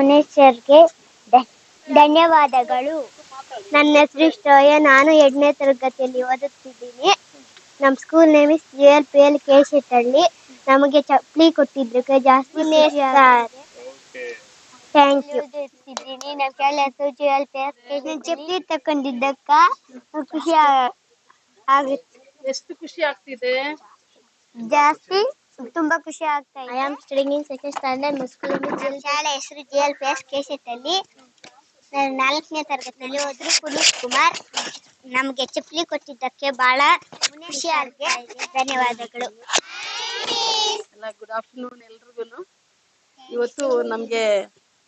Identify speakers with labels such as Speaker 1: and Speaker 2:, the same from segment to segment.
Speaker 1: ಮನುಷ್ಯರಿಗೆ ಧನ್ಯವಾದಗಳು. ನನ್ನ ಹೆಸರು ಶ್ರೇಯ ನಾನು ಎರಡನೇ ತರಗತಿಯಲ್ಲಿ ಓದುತ್ತಿದ್ದೀನಿ. ನಮ್ಮ school name is G L P L K Shettalli ನಮಗೆ ಚಪ್ಪಲಿ ಕೊಟ್ಟಿದ್ದಕ್ಕೆ ಜಾಸ್ತಿ ಥ್ಯಾಂಕ್ ಯು ಇದ್ದೀನಿ ನಮ್ಮ ಶಾಲೆ ಹೆಸರು ಜಿ ಎಲ್ ಪಿ ಎಲ್ ಚಪ್ಪಲಿ ತಕೊಂಡಿದ್ದಕ್ಕ ಖುಷಿ ಆಗುತ್ತೆ
Speaker 2: ಎಷ್ಟು ಖುಷಿ ಆಗ್ತಿದೆ?
Speaker 1: ಜಾಸ್ತಿ ತುಂಬಾ ಖುಷಿ ಆಗ್ತಾ ಇದೆ. I am studying in second standard my school ಶಾಲೆ ಹೆಸರು ಜಿ ಎಲ್ ಪಿ ಎಸ್ ಕೇಶೆಟ್ಟಲ್ಲಿ ನಾನು ನಾಲ್ಕನೇ ತರಗತಿಯಲ್ಲಿ ಹೋದ್ರು ಪುನೀತ್ ಕುಮಾರ್. ನಮಗೆ ಚಪ್ಪಲಿ ಕೊಟ್ಟಿದ್ದಕ್ಕೆ ಬಹಳ ಖುಷಿ ಆಗಿದೆ ಧನ್ಯವಾದಗಳು.
Speaker 2: ಎಲ್ಲ ಗುಡ್ ಆಫ್ಟರ್ನೂನ್ ಎಲ್ರಿಗೂ ಇವತ್ತು ನಮಗೆ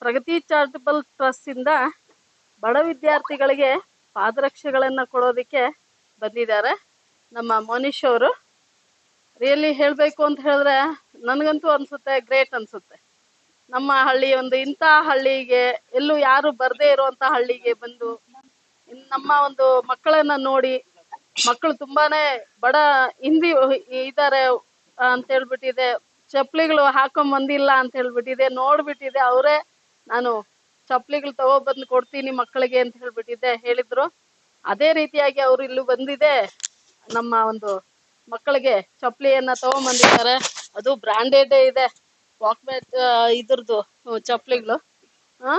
Speaker 2: ಪ್ರಗತಿ ಚಾರಿಟಬಲ್ ಟ್ರಸ್ಟ್ ಇಂದ ಬಡ ವಿದ್ಯಾರ್ಥಿಗಳಿಗೆ ಪಾದರಕ್ಷೆಗಳನ್ನು ಕೊಡೋದಕ್ಕೆ ಬಂದಿದ್ದಾರೆ ನಮ್ಮ ಮೋನಿಶ್ ಅವರು. ರಿಯಲಿ ಹೇಳಬೇಕು ಅಂತ ಹೇಳಿದ್ರೆ ನನಗಂತೂ ಅನ್ಸುತ್ತೆ ಗ್ರೇಟ್ ಅನ್ಸುತ್ತೆ. ನಮ್ಮ ಹಳ್ಳಿ ಒಂದು ಇಂಥ ಹಳ್ಳಿಗೆ, ಎಲ್ಲೂ ಯಾರು ಬರದೇ ಇರುವಂತ ಹಳ್ಳಿಗೆ ಬಂದು ನಮ್ಮ ಒಂದು ಮಕ್ಕಳನ್ನ ನೋಡಿ, ಮಕ್ಕಳು ತುಂಬಾನೇ ಬಡ ಹಿಂದಿ ಇದ್ದಾರೆ ಅಂತ ಹೇಳ್ಬಿಟ್ಟಿದೆ, ಚಪ್ಪಲಿಗಳು ಹಾಕೊಂಡ್ ಬಂದಿಲ್ಲ ಅಂತ ಹೇಳ್ಬಿಟ್ಟಿದೆ, ನೋಡ್ಬಿಟ್ಟಿದೆ, ಅವರೇ ನಾನು ಚಪ್ಪಲಿಗಳು ತಗೊಬಂದು ಕೊಡ್ತೀನಿ ಮಕ್ಕಳಿಗೆ ಅಂತ ಹೇಳ್ಬಿಟ್ಟಿದ್ದೆ ಹೇಳಿದ್ರು. ಅದೇ ರೀತಿಯಾಗಿ ಅವ್ರು ಇಲ್ಲೂ ಬಂದಿದೆ, ನಮ್ಮ ಒಂದು ಮಕ್ಕಳಿಗೆ ಚಪ್ಪಲಿಯನ್ನ ತಗೊಂಬಂದಿದ್ದಾರೆ ಅದು ಬ್ರಾಂಡೆಡ್ ಇದೆ. ವಾಕ್ಮ್ಯಾಟ್ ಇದ್ರದ್ದು ಚಪ್ಪಲಿಗಳು. ಆ,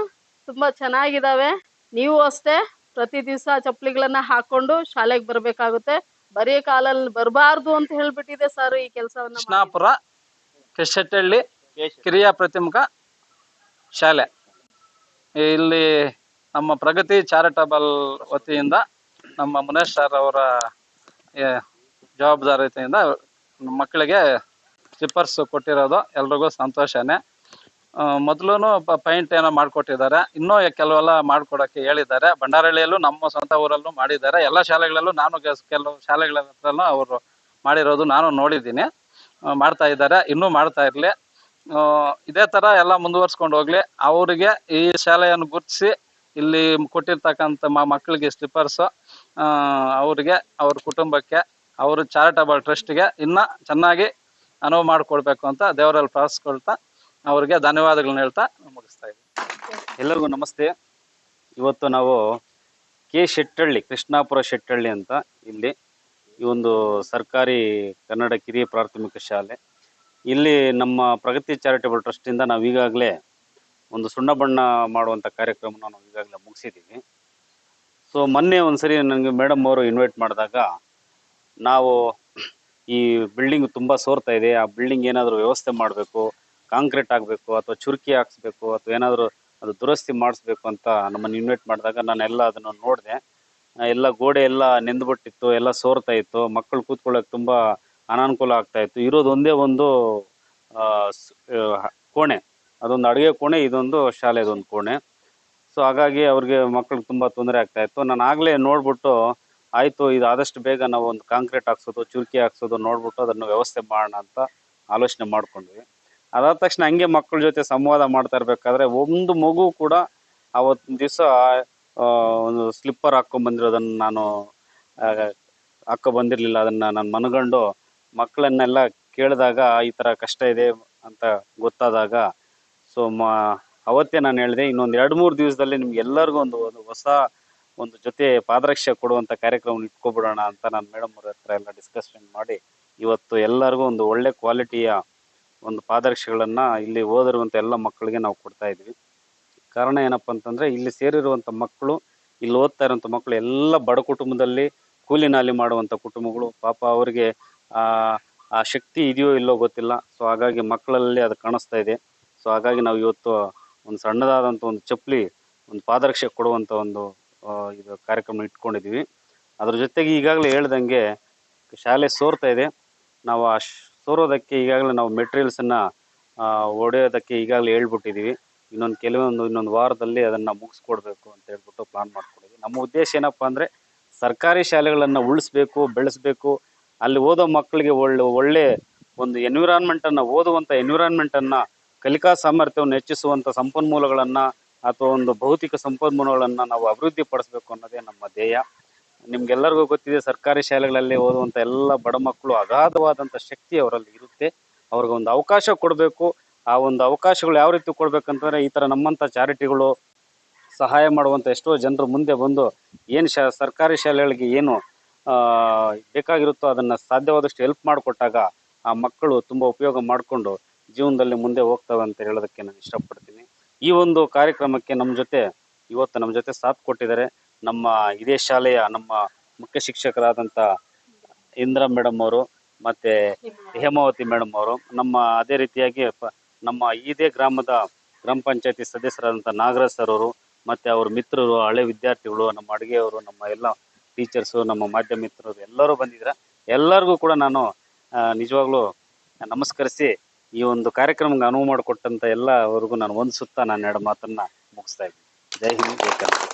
Speaker 2: ತುಂಬಾ ಚೆನ್ನಾಗಿದಾವೆ. ನೀವು ಅಷ್ಟೇ ಪ್ರತಿ ದಿವಸ ಚಪ್ಪಲಿಗಳನ್ನ ಹಾಕೊಂಡು ಶಾಲೆಗೆ ಬರ್ಬೇಕಾಗುತ್ತೆ. ಬರೀ ಕಾಲಲ್ಲಿ ಬರಬಾರ್ದು ಅಂತ ಹೇಳ್ಬಿಟ್ಟಿದೆ ಸರ್ ಈ ಕೆಲಸವನ್ನ
Speaker 3: ಕೃಷ್ಣಾಪುರ, ಕೆಶೆಟ್ಟಳ್ಳಿ, ಕಿರಿಯ ಪ್ರತಿಮುಖ ಶಾಲೆ. ಇಲ್ಲಿ ನಮ್ಮ ಪ್ರಗತಿ ಚಾರಿಟಬಲ್ ವತಿಯಿಂದ ನಮ್ಮ ಮುನೇಶ್ ಸರ್ ಅವರ ಏ, ಜವಾಬ್ದಾರಿಯಿಂದ ಮಕ್ಕಳಿಗೆ ಸ್ಲಿಪ್ಪರ್ಸ್ ಕೊಟ್ಟಿರೋದು ಎಲ್ರಿಗೂ ಸಂತೋಷನೇ. ಮೊದಲು ಪೈಂಟ್ ಏನೋ ಮಾಡಿಕೊಟ್ಟಿದ್ದಾರೆ. ಇನ್ನೂ ಕೆಲವೆಲ್ಲ ಮಾಡಿಕೊಡೋಕ್ಕೆ ಹೇಳಿದ್ದಾರೆ. ಬಂಡಾರಳ್ಳಿಯಲ್ಲೂ ನಮ್ಮ ಸ್ವಂತ ಊರಲ್ಲೂ ಮಾಡಿದ್ದಾರೆ. ಎಲ್ಲ ಶಾಲೆಗಳಲ್ಲೂ ನಾನು ಕೆಲವು ಶಾಲೆಗಳ ಅವರು ಮಾಡಿರೋದು ನಾನು ನೋಡಿದ್ದೀನಿ. ಮಾಡ್ತಾ ಇದ್ದಾರೆ. ಇನ್ನೂ ಮಾಡ್ತಾ ಇರಲಿ. ಇದೇ ಥರ ಎಲ್ಲ ಮುಂದುವರ್ಸ್ಕೊಂಡು ಹೋಗಲಿ. ಅವರಿಗೆ ಈ ಶಾಲೆಯನ್ನು ಗುರುತಿಸಿ ಇಲ್ಲಿ ಕೊಟ್ಟಿರ್ತಕ್ಕಂಥ ಮಕ್ಕಳಿಗೆ ಸ್ಲಿಪ್ಪರ್ಸು ಅವರಿಗೆ ಅವ್ರ ಕುಟುಂಬಕ್ಕೆ ಅವರು ಚಾರಿಟಬಲ್ ಟ್ರಸ್ಟ್ಗೆ ಇನ್ನೂ ಚೆನ್ನಾಗಿ ಅನುವು ಮಾಡಿಕೊಡ್ಬೇಕು ಅಂತ ದೇವರಲ್ಲಿ ಪ್ರಾರ್ಥಿಸ್ಕೊಳ್ತಾ ಅವರಿಗೆ ಧನ್ಯವಾದಗಳನ್ನ ಹೇಳ್ತಾ ಮುಗಿಸ್ತಾ ಇದ್ದೀನಿ.
Speaker 4: ಎಲ್ಲರಿಗೂ ನಮಸ್ತೆ. ಇವತ್ತು ನಾವು ಕೆ ಶೆಟ್ಟಳ್ಳಿ, ಕೃಷ್ಣಾಪುರ ಶೆಟ್ಟಳ್ಳಿ ಅಂತ ಇಲ್ಲಿ ಈ ಒಂದು ಸರ್ಕಾರಿ ಕನ್ನಡ ಕಿರಿಯ ಪ್ರಾಥಮಿಕ ಶಾಲೆ. ಇಲ್ಲಿ ನಮ್ಮ ಪ್ರಗತಿ ಚಾರಿಟಬಲ್ ಟ್ರಸ್ಟಿಂದ ನಾವು ಈಗಾಗಲೇ ಒಂದು ಸುಣ್ಣ ಬಣ್ಣ ಮಾಡುವಂಥ ಕಾರ್ಯಕ್ರಮನ ನಾವು ಈಗಾಗಲೇ ಮುಗಿಸಿದ್ದೀವಿ. ಸೊ, ಮೊನ್ನೆ ಒಂದ್ಸರಿ ನನಗೆ ಮೇಡಮ್ ಅವರು ಇನ್ವೈಟ್ ಮಾಡಿದಾಗ ನಾವು ಈ ಬಿಲ್ಡಿಂಗ್ ತುಂಬ ಸೋರ್ತಾ ಇದೆ. ಆ ಬಿಲ್ಡಿಂಗ್ ಏನಾದರೂ ವ್ಯವಸ್ಥೆ ಮಾಡಬೇಕು ಕಾಂಕ್ರೀಟ್ ಆಗಬೇಕು ಅಥವಾ ಚುರುಕಿ ಹಾಕ್ಸ್ಬೇಕು, ಅಥವಾ ಏನಾದರೂ ಅದು ದುರಸ್ತಿ ಮಾಡಿಸ್ಬೇಕು ಅಂತ ನಮ್ಮನ್ನು ಇನ್ವೈಟ್ ಮಾಡಿದಾಗ ನಾನೆಲ್ಲ ಅದನ್ನು ನೋಡಿದೆ. ಎಲ್ಲ ಗೋಡೆ ಎಲ್ಲ ನೆಂದ್ಬಿಟ್ಟಿತ್ತು, ಎಲ್ಲ ಸೋರ್ತಾ ಇತ್ತು. ಮಕ್ಕಳು ಕೂತ್ಕೊಳ್ಳೋಕೆ ತುಂಬ ಅನಾನುಕೂಲ ಆಗ್ತಾ ಇತ್ತು. ಇರೋದು ಒಂದೇ ಒಂದು ಕೋಣೆ. ಅದೊಂದು ಅಡುಗೆ ಕೋಣೆ, ಇದೊಂದು ಶಾಲೆದೊಂದು ಕೋಣೆ. ಸೊ ಹಾಗಾಗಿ ಅವ್ರಿಗೆ ಮಕ್ಕಳಿಗೆ ತುಂಬ ತೊಂದರೆ ಆಗ್ತಾ ಇತ್ತು. ನಾನು ಆಗಲೇ ನೋಡ್ಬಿಟ್ಟು ಆಯಿತು, ಇದು ಆದಷ್ಟು ಬೇಗ ನಾವು ಒಂದು ಕಾಂಕ್ರೀಟ್ ಹಾಕ್ಸೋದು, ಚುರುಕಿ ಹಾಕ್ಸೋದು ನೋಡ್ಬಿಟ್ಟು ಅದನ್ನು ವ್ಯವಸ್ಥೆ ಮಾಡೋಣ ಅಂತ ಆಲೋಚನೆ ಮಾಡ್ಕೊಂಡ್ವಿ. ಅದಾದ ತಕ್ಷಣ ಹಂಗೆ ಮಕ್ಕಳ ಜೊತೆ ಸಂವಾದ ಮಾಡ್ತಾ ಇರ್ಬೇಕಾದ್ರೆ ಒಂದು ಮಗು ಕೂಡ ಅವತ್ತಿನ ದಿವಸ ಒಂದು ಸ್ಲಿಪ್ಪರ್ ಹಾಕೊಂಡ್ ಬಂದಿರೋದನ್ನ ನಾನು ಹಾಕೋ ಬಂದಿರಲಿಲ್ಲ. ಅದನ್ನ ನಾನು ಮನಗಂಡು ಮಕ್ಕಳನ್ನೆಲ್ಲ ಕೇಳಿದಾಗ ಈ ಥರ ಕಷ್ಟ ಇದೆ ಅಂತ ಗೊತ್ತಾದಾಗ, ಸೊ, ಮ, ಅವತ್ತೇ ನಾನು ಹೇಳಿದೆ, ಇನ್ನೊಂದು ಎರಡು ಮೂರು ದಿವಸದಲ್ಲಿ ನಿಮ್ಗೆ ಎಲ್ಲರಿಗೂ ಒಂದು ಹೊಸ ಒಂದು ಜೊತೆ ಪಾದರಕ್ಷೆ ಕೊಡುವಂತ ಕಾರ್ಯಕ್ರಮ ಇಟ್ಕೊಬಿಡೋಣ ಅಂತ ನಾನು ಮೇಡಮ್ ಅವ್ರ ಹತ್ರ ಎಲ್ಲ ಡಿಸ್ಕಷನ್ ಮಾಡಿ, ಇವತ್ತು ಎಲ್ಲರಿಗೂ ಒಂದು ಒಳ್ಳೆ ಕ್ವಾಲಿಟಿಯ ಒಂದು ಪಾದರಕ್ಷೆಗಳನ್ನ ಇಲ್ಲಿ ಓದಿರುವಂತ ಎಲ್ಲ ಮಕ್ಕಳಿಗೆ ನಾವು ಕೊಡ್ತಾ ಇದ್ವಿ. ಕಾರಣ ಏನಪ್ಪ ಅಂತಂದ್ರೆ, ಇಲ್ಲಿ ಸೇರಿರುವಂಥ ಮಕ್ಕಳು, ಇಲ್ಲಿ ಓದ್ತಾ ಇರುವಂತ ಮಕ್ಕಳು ಎಲ್ಲ ಬಡ ಕುಟುಂಬದಲ್ಲಿ ಕೂಲಿ ನಾಲಿ ಮಾಡುವಂಥ ಕುಟುಂಬಗಳು, ಪಾಪ ಅವರಿಗೆ ಆ ಶಕ್ತಿ ಇದೆಯೋ ಇಲ್ಲೋ ಗೊತ್ತಿಲ್ಲ. ಸೊ ಹಾಗಾಗಿ ಮಕ್ಕಳಲ್ಲಿ ಅದು ಕಾಣಿಸ್ತಾ ಇದೆ. ಸೊ ಹಾಗಾಗಿ ನಾವು ಇವತ್ತು ಒಂದು ಸಣ್ಣದಾದಂಥ ಒಂದು ಚಪ್ಪಲಿ, ಒಂದು ಪಾದರಕ್ಷೆ ಕೊಡುವಂಥ ಒಂದು ಇದು ಕಾರ್ಯಕ್ರಮ ಇಟ್ಕೊಂಡಿದ್ದೀವಿ. ಅದ್ರ ಜೊತೆಗೆ ಈಗಾಗಲೇ ಹೇಳ್ದಂಗೆ ಶಾಲೆ ಸೋರ್ತಾ ಇದೆ. ನಾವು ಆ ಸೋರೋದಕ್ಕೆ ಈಗಾಗಲೇ ನಾವು ಮೆಟೀರಿಯಲ್ಸನ್ನು ಒಡೆಯೋದಕ್ಕೆ ಈಗಾಗಲೇ ಹೇಳ್ಬಿಟ್ಟಿದ್ದೀವಿ. ಇನ್ನೊಂದು ಕೆಲವೊಂದು, ಇನ್ನೊಂದು ವಾರದಲ್ಲಿ ಅದನ್ನು ಮುಗಿಸ್ಕೊಡ್ಬೇಕು ಅಂತ ಹೇಳ್ಬಿಟ್ಟು ಪ್ಲಾನ್ ಮಾಡ್ಕೊಂಡಿದ್ವಿ ನಮ್ಮ ಉದ್ದೇಶ ಏನಪ್ಪ ಅಂದರೆ ಸರ್ಕಾರಿ ಶಾಲೆಗಳನ್ನು ಉಳಿಸ್ಬೇಕು, ಬೆಳೆಸ್ಬೇಕು. ಅಲ್ಲಿ ಓದೋ ಮಕ್ಕಳಿಗೆ ಒಳ್ಳೆ ಒಳ್ಳೆ ಒಂದು ಎನ್ವಿರಾನ್ಮೆಂಟನ್ನು ಓದುವಂಥ ಎನ್ವಿರಾನ್ಮೆಂಟನ್ನು ಕಲಿಕಾ ಸಾಮರ್ಥ್ಯವನ್ನು ಹೆಚ್ಚಿಸುವಂಥ ಸಂಪನ್ಮೂಲಗಳನ್ನು ಅಥವಾ ಒಂದು ಭೌತಿಕ ಸಂಪನ್ಮೂಲಗಳನ್ನು ನಾವು ಅಭಿವೃದ್ಧಿ ಪಡಿಸಬೇಕು ಅನ್ನೋದೇ ನಮ್ಮ ಧ್ಯೇಯ. ನಿಮ್ಗೆಲ್ಲರಿಗೂ ಗೊತ್ತಿದೆ ಸರ್ಕಾರಿ ಶಾಲೆಗಳಲ್ಲಿ ಓದುವಂಥ ಎಲ್ಲ ಬಡ ಮಕ್ಕಳು ಅಗಾಧವಾದಂಥ ಶಕ್ತಿ ಅವರಲ್ಲಿ ಇರುತ್ತೆ. ಅವ್ರಿಗೆ ಒಂದು ಅವಕಾಶ ಕೊಡಬೇಕು. ಆ ಒಂದು ಅವಕಾಶಗಳು ಯಾವ ರೀತಿ ಕೊಡ್ಬೇಕಂತಂದ್ರೆ ಈ ಥರ ನಮ್ಮಂತ ಚಾರಿಟಿಗಳು ಸಹಾಯ ಮಾಡುವಂತ ಎಷ್ಟೋ ಜನರು ಮುಂದೆ ಬಂದು ಏನು ಶಾ, ಸರ್ಕಾರಿ ಶಾಲೆಗಳಿಗೆ ಏನು ಬೇಕಾಗಿರುತ್ತೋ ಅದನ್ನ ಸಾಧ್ಯವಾದಷ್ಟು ಹೆಲ್ಪ್ ಮಾಡಿಕೊಟ್ಟಾಗ ಆ ಮಕ್ಕಳು ತುಂಬಾ ಉಪಯೋಗ ಮಾಡಿಕೊಂಡು ಜೀವನದಲ್ಲಿ ಮುಂದೆ ಹೋಗ್ತವೆ ಅಂತ ಹೇಳೋದಕ್ಕೆ ನಾನು ಇಷ್ಟಪಡ್ತೀನಿ. ಈ ಒಂದು ಕಾರ್ಯಕ್ರಮಕ್ಕೆ ನಮ್ಮ ಜೊತೆ ಇವತ್ತು ನಮ್ಮ ಜೊತೆ ಸಾಥ್ ಕೊಟ್ಟಿದ್ದಾರೆ. ನಮ್ಮ ಇದೇ ಶಾಲೆಯ ನಮ್ಮ ಮುಖ್ಯ ಶಿಕ್ಷಕರಾದಂಥ ಇಂದ್ರ ಮೇಡಮ್ ಅವರು ಮತ್ತೆ ಹೇಮಾವತಿ. ಮೇಡಮ್ ಅವರು ನಮ್ಮ ಅದೇ ರೀತಿಯಾಗಿ ನಮ್ಮ ಇದೇ ಗ್ರಾಮದ ಗ್ರಾಮ ಪಂಚಾಯತಿ ಸದಸ್ಯರಾದಂಥ ನಾಗರಾಜ್ ಸರ್ ಅವರು ಮತ್ತೆ ಅವ್ರ ಮಿತ್ರರು ಹಳೆ ವಿದ್ಯಾರ್ಥಿಗಳು ನಮ್ಮ ಅಡುಗೆಯವರು ನಮ್ಮ ಎಲ್ಲ ಟೀಚರ್ಸು ನಮ್ಮ ಮಾಧ್ಯಮ ಮಿತ್ರರು ಎಲ್ಲರೂ ಬಂದಿದ್ರ ಎಲ್ಲರಿಗೂ ಕೂಡ ನಾನು ನಿಜವಾಗ್ಲೂ ನಮಸ್ಕರಿಸಿ ಈ ಒಂದು ಕಾರ್ಯಕ್ರಮಕ್ಕೆ ಅನುವು ಮಾಡಿಕೊಟ್ಟಂತ ಎಲ್ಲವರೆಗೂ ನಾನು ಒಂದು ಸುತ್ತ ನಾನು ಎರಡು ಮಾತನ್ನ ಮುಗಿಸ್ತಾ ಇದ್ದೀನಿ. ಜೈ ಹಿಂದ್ ಜೈ ಕರ್ನಾಟಕ